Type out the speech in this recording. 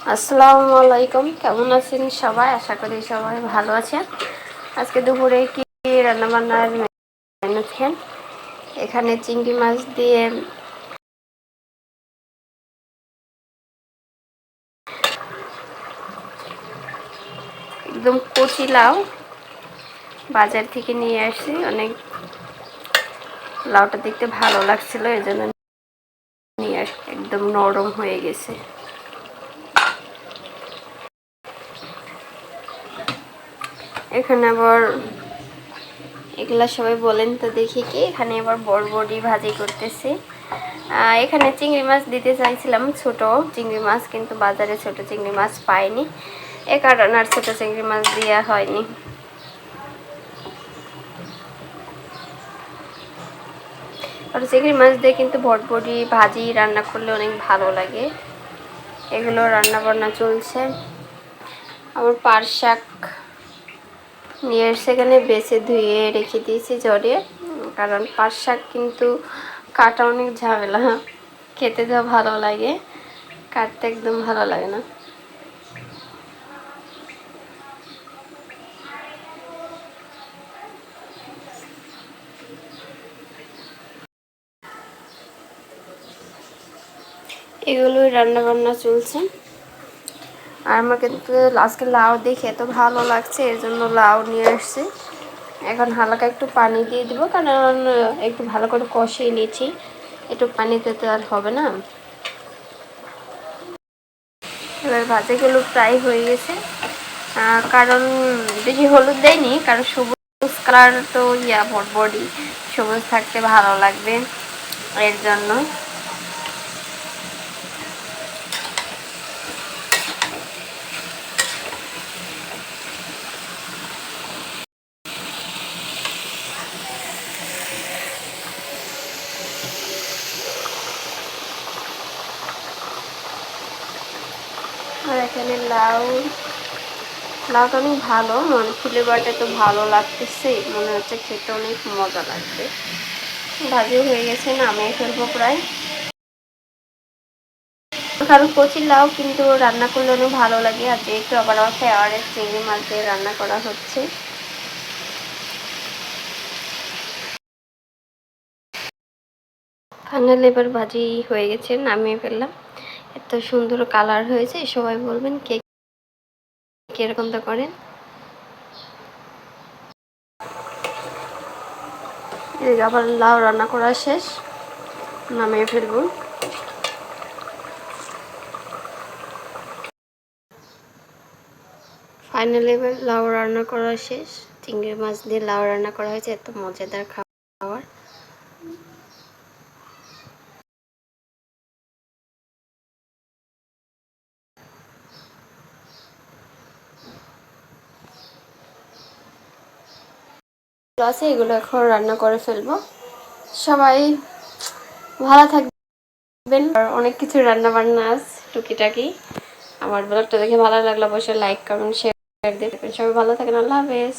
আসসালামু আলাইকুম, কেমন আছেন সবাই? আশা করি সবাই ভালো আছেন। আজকে দুপুরে কি রান্নাবান্নার মেনু খেন এখানে চিংড়ি মাছ দিয়ে একদম কচি লাউ বাজার থেকে নিয়ে আসি অনেক লাউটা দেখতে ভালো লাগছিল এই জন্য নিয়ে একদম নরম হয়ে গেছে। এখানে আবার এগুলা সবাই বলেন তো দেখি কি, এখানে আবার বড়বড়ি ভাজি করতেছি। এখানে চিংড়ি মাছ দিতে চাইছিলাম ছোট চিংড়ি মাছ, কিন্তু বাজারে ছোট চিংড়ি মাছ পাইনি। এ কারণে আর ছোটো চিংড়ি মাছ দেওয়া হয়নি। আর চিংড়ি মাছ দিয়ে কিন্তু ভটভটি ভাজি রান্না করলে অনেক ভালো লাগে। এগুলো রান্না বান্না চলছে। আমার পার শাক নিয়ে সেখানে বেছে ধুয়ে রেখে দিয়েছি জড়িয়ে কারণ পাট শাক কিন্তু কাটা অনেক ঝামেলা। খেতে তো ভালো লাগে, কাটতে একদম ভালো লাগে না। এগুলোই রান্না বান্না চলছে। আর আমার কিন্তু আজকে লাউ দেখে এত ভালো লাগছে, এর জন্য লাউ নিয়ে আসছি এখন হালকা একটু পানি দিয়ে দিব, কারণ একটু ভালো করে কষিয়ে নিয়েছি একটু পানিতে তো আর হবে না। এবার ভাজাগুলো প্রায় হয়ে গেছে। কারণ বেশি হলুদ দেয়নি, কারণ সবুজ কালার তো ইয়া, বড বডি সবুজ থাকতে ভালো লাগবে, এর জন্য। আর এখানে লাউ। লাউটা অনেক ভালো মানে ফ্লেভারটা তো ভালো লাগতেছে, মনে হচ্ছে খেতে অনেক মজা লাগবে। ভাজি হয়ে গেছে নামিয়ে ফেলব প্রায়। কারণ কচি লাউ কিন্তু রান্না করলে অনেক ভালো লাগে, আর যেহেতু আবার আমার ফেভারেট চিংড়ি মাছ দিয়ে রান্না করা হচ্ছে। ফাইনাল এবার ভাজি হয়ে গেছে, নামিয়ে ফেললাম। এত সুন্দর কালার হয়েছে, সবাই বলবেন কে তো করেন। আবার লাউ রান্না করা শেষ, নামিয়ে ফেলব। ফাইনালি এবার লাউ রান্না করা শেষ, চিংড়ি মাছ দিয়ে লাউ রান্না করা হয়েছে, এত মজাদার খাবার। আছে, এগুলো এখন রান্না করে ফেলব। সবাই ভালো থাকবেন। আর অনেক কিছু রান্না বান্না আছে, টুকিটাকি। আমার ব্লগটা দেখে ভালো লাগল, অবশ্যই লাইক কমেন্ট শেয়ার দিয়ে সবাই ভালো থাকেন, আল্লাহ হাফেজ।